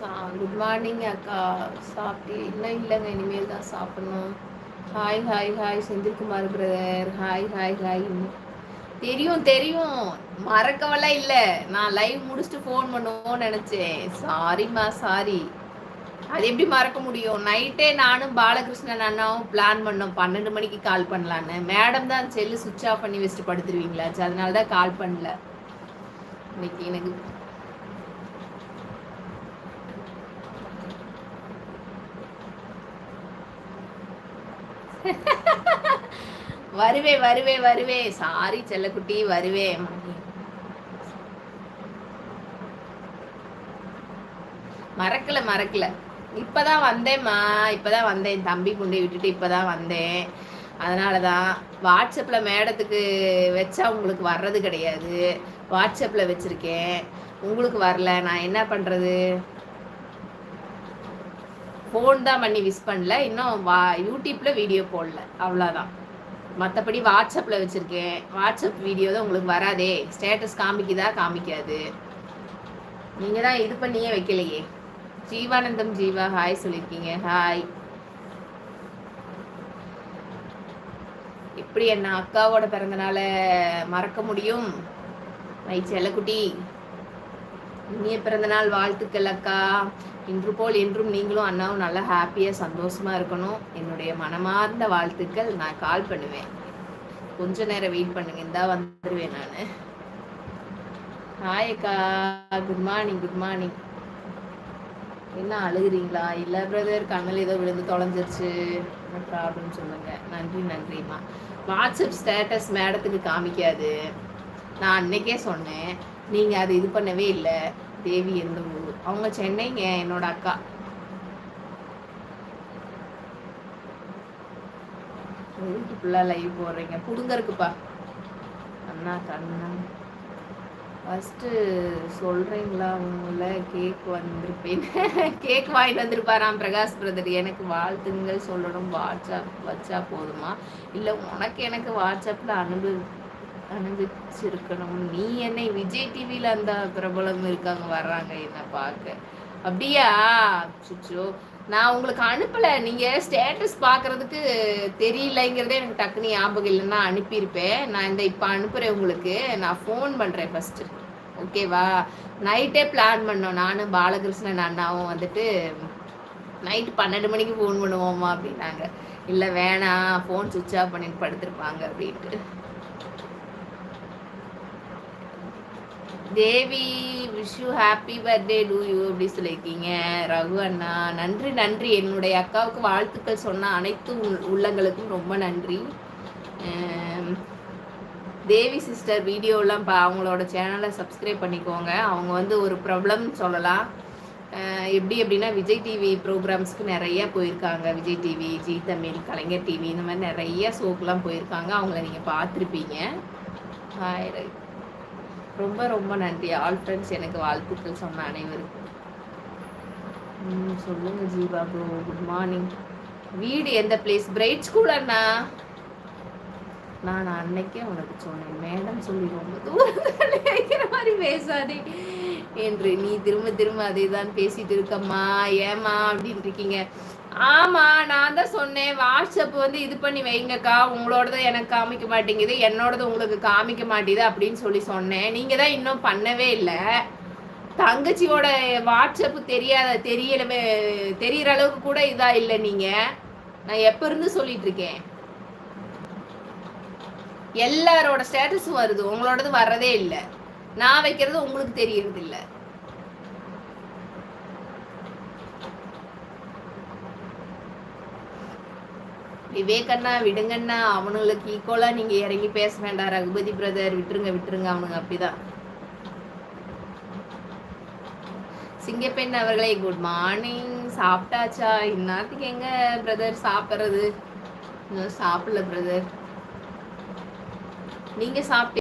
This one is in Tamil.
சா குட் மார்னிங் அக்கா. சாப்பிட்டு இன்னும் இல்லைங்க. இனிமேல் தான் சாப்பிட்ணும். Hi hi hi Senthilkumar brother hi hi hi தெரியும் தெரியும். மறக்கவெல்லாம் இல்லை. நான் லைவ் முடிச்சுட்டு ஃபோன் பண்ணுவோம்னு நினச்சேன். சாரிம்மா சாரி அது எப்படி மறக்க முடியும்? நைட்டே நானும் பாலகிருஷ்ணன் அண்ணாவும் பிளான் பண்ணோம். பன்னெண்டு மணிக்கு கால் பண்ணலான்னு. மேடம் தான் செல்லு சுவிட்ச் ஆஃப் பண்ணி வச்சுட்டு படுத்துருவீங்களாச்சு அதனால தான் கால் பண்ணல. இன்னைக்கு எனக்கு வருவே வருவே வருவே. சாரி செல்லக்குட்டி வருவே. மறக்கல மறக்கல. இப்பதான் வந்தேம்மா. இப்பதான் வந்தேன். தம்பி கொண்டு விட்டுட்டு இப்பதான் வந்தேன். அதனால தான் வாட்ஸ்அப்பில் மேடத்துக்கு வச்சா உங்களுக்கு வர்றது கிடையாது. வாட்ஸ்அப்பில் வச்சுருக்கேன். உங்களுக்கு வரல. நான் என்ன பண்ணுறது ஃபோன் தான் பண்ணி விஸ் பண்ணல. இன்னும் வா யூடியூப்பில் வீடியோ போடல. அவ்வளோதான் மற்றபடி வாட்ஸ்அப்பில் வச்சுருக்கேன். வாட்ஸ்அப் வீடியோ தான் உங்களுக்கு வராதே. ஸ்டேட்டஸ் காமிக்குதா காமிக்காது. நீங்கள் தான் இது பண்ணியே வைக்கலையே. ஜீவானந்தம் ஜீவா ஹாய் சொல்லியிருக்கீங்க ஹாய் எப்படி என்ன அக்காவோட பிறந்தனால மறக்க முடியும்? மை செல்லக்குட்டி இனிய பிறந்தநாள் வாழ்த்துக்கள் அக்கா. இன்று போல் என்றும் நீங்களும் அண்ணாவும் நல்லா ஹாப்பியாக சந்தோஷமாக இருக்கணும். என்னுடைய மனமார்ந்த வாழ்த்துக்கள் நான் கால் பண்ணுவேன். கொஞ்ச நேரம் வெயிட் பண்ணுங்க இந்தா வந்துடுவேன் நான். ஹாய் அக்கா குட் மார்னிங் குட் மார்னிங் என்ன அழுகுறீங்களா? இல்லை பிரதர் கண்ணில் ஏதோ விழுந்து தொலைஞ்சிருச்சு. என்ன ப்ராப்ளம் சொல்லுங்க. நன்றி நன்றிம்மா. வாட்ஸ்அப் ஸ்டேட்டஸ் மேடத்துக்கு காமிக்காது. நான் அன்னைக்கே சொன்னேன். நீங்கள் அதை இது பண்ணவே இல்லை. தேவி எந்த ஊர்? அவங்க சென்னைங்க என்னோட அக்கா. எதுக்கு ஃபுல்லாக லைவ் போடுறீங்க? புடுங்க இருக்குப்பா. அண்ணா கண்ணா. ஃபஸ்ட்டு சொல்கிறீங்களா உங்களை கேக் வந்திருப்பேன். கேக் வாங்கிட்டு வந்திருப்பாராம் பிரகாஷ் பிரதர் எனக்கு வாழ்த்துங்கள் சொல்லணும். வாட்ஸ்அப் வச்சா போதுமா? இல்லை உனக்கு எனக்கு வாட்ஸ்அப்பில் அனுபவி அனுபவிச்சிருக்கணும். நீ என்னை விஜய் டிவியில் அந்த பிரபலம் இருக்காங்க வர்றாங்க என்ன பார்க்க. அப்படியா? சுச்சோ நான் உங்களுக்கு அனுப்பலை. நீங்கள் ஸ்டேட்டஸ் பார்க்குறதுக்கு தெரியலைங்கிறதே எனக்கு டக்குனு ஞாபகம் இல்லைன்னா அனுப்பியிருப்பேன். நான் இந்த இப்போ அனுப்புகிறேன் உங்களுக்கு. நான் ஃபோன் பண்ணுறேன் ஃபஸ்ட்டு ஓகேவா நைட்டே பிளான் பண்ணோம். நானும் பாலகிருஷ்ணன் அண்ணாவும் வந்துட்டு நைட்டு பன்னெண்டு மணிக்கு ஃபோன் பண்ணுவோமா அப்படின்னாங்க. இல்லை வேணாம் ஃபோன் சுவிட்ச் ஆஃப் பண்ணிட்டு படுத்துருப்பாங்க அப்படின்ட்டு. Devi wish you happy birthday to you அப்படி சொல்லியிருக்கீங்க? ரகு அண்ணா நன்றி நன்றி. என்னுடைய அக்காவுக்கு வாழ்த்துக்கள் சொன்ன அனைத்து உள்ளங்களுக்கும் ரொம்ப நன்றி. தேவி சிஸ்டர் வீடியோலாம் இப்போ அவங்களோட சேனலை சப்ஸ்கிரைப் பண்ணிக்கோங்க. அவங்க வந்து ஒரு ப்ராப்ளம் சொல்லலாம். எப்படி அப்படின்னா விஜய் டிவி ப்ரோக்ராம்ஸ்க்கு நிறைய போயிருக்காங்க. Vijay TV G Tamil Kalaignar TV இந்த மாதிரி நிறைய ஷோக்கெலாம் போயிருக்காங்க. அவங்கள நீங்கள் பார்த்துருப்பீங்க. ஹாய் ரைட் ரொம்ப ரொம்ப நன்றி. ஆல் ஃப்ரெண்ட்ஸ் எனக்கு வாழ்த்துக்கள் சொன்ன அனைவருக்கும். சொல்லுங்க ஜீவா ப்ரோ குட் மார்னிங் வீடு எந்த பிளேஸ் பிரைட் ஸ்கூல் அண்ணா? நான் அன்னைக்கே உனக்கு சொன்னேன். மேடம் சொல்லி ரொம்ப தூரம் மாதிரி பேசாதே. என்று நீ திரும்ப திரும்ப அதை தான் பேசிட்டு இருக்கம்மா. ஏமா அப்படின்னு இருக்கீங்க. ஆமா நான் தான் சொன்னேன். வாட்ஸ்அப் வந்து இது பண்ணி வைங்கக்கா. உங்களோடது எனக்கு காமிக்க மாட்டேங்குது. என்னோடது உங்களுக்கு காமிக்க மாட்டேங்குது அப்படின்னு சொல்லி சொன்னேன். நீங்க தான் இன்னும் பண்ணவே இல்லை. தங்கச்சியோட வாட்ஸ்அப் தெரியாத தெரியலவே தெரியற அளவுக்கு கூட இதா இல்லை நீங்க. நான் எப்ப இருந்து சொல்லிட்டு இருக்கேன்? எல்லாரோட ஸ்டேட்டஸும் வருது. உங்களோடது வர்றதே இல்லை. நான் வைக்கிறது உங்களுக்கு தெரியறது இல்லை விவேகண்ணா விடுங்கண்ணா அவனுங்களுக்கு ஈக்குவலா நீங்க இறங்கி பேச வேண்டாம். ரகுபதி பிரதர் விட்டுருங்க விட்டுருங்க அவனுங்க அப்படிதான். சிங்கப்பெண் அவர்களே குட் மார்னிங் சாப்பிட்டாச்சா? இந்நேரத்துக்கு எங்க பிரதர் சாப்பிட்றது? இன்னும் சாப்பிடல பிரதர் நீங்க சாப்பிட்டு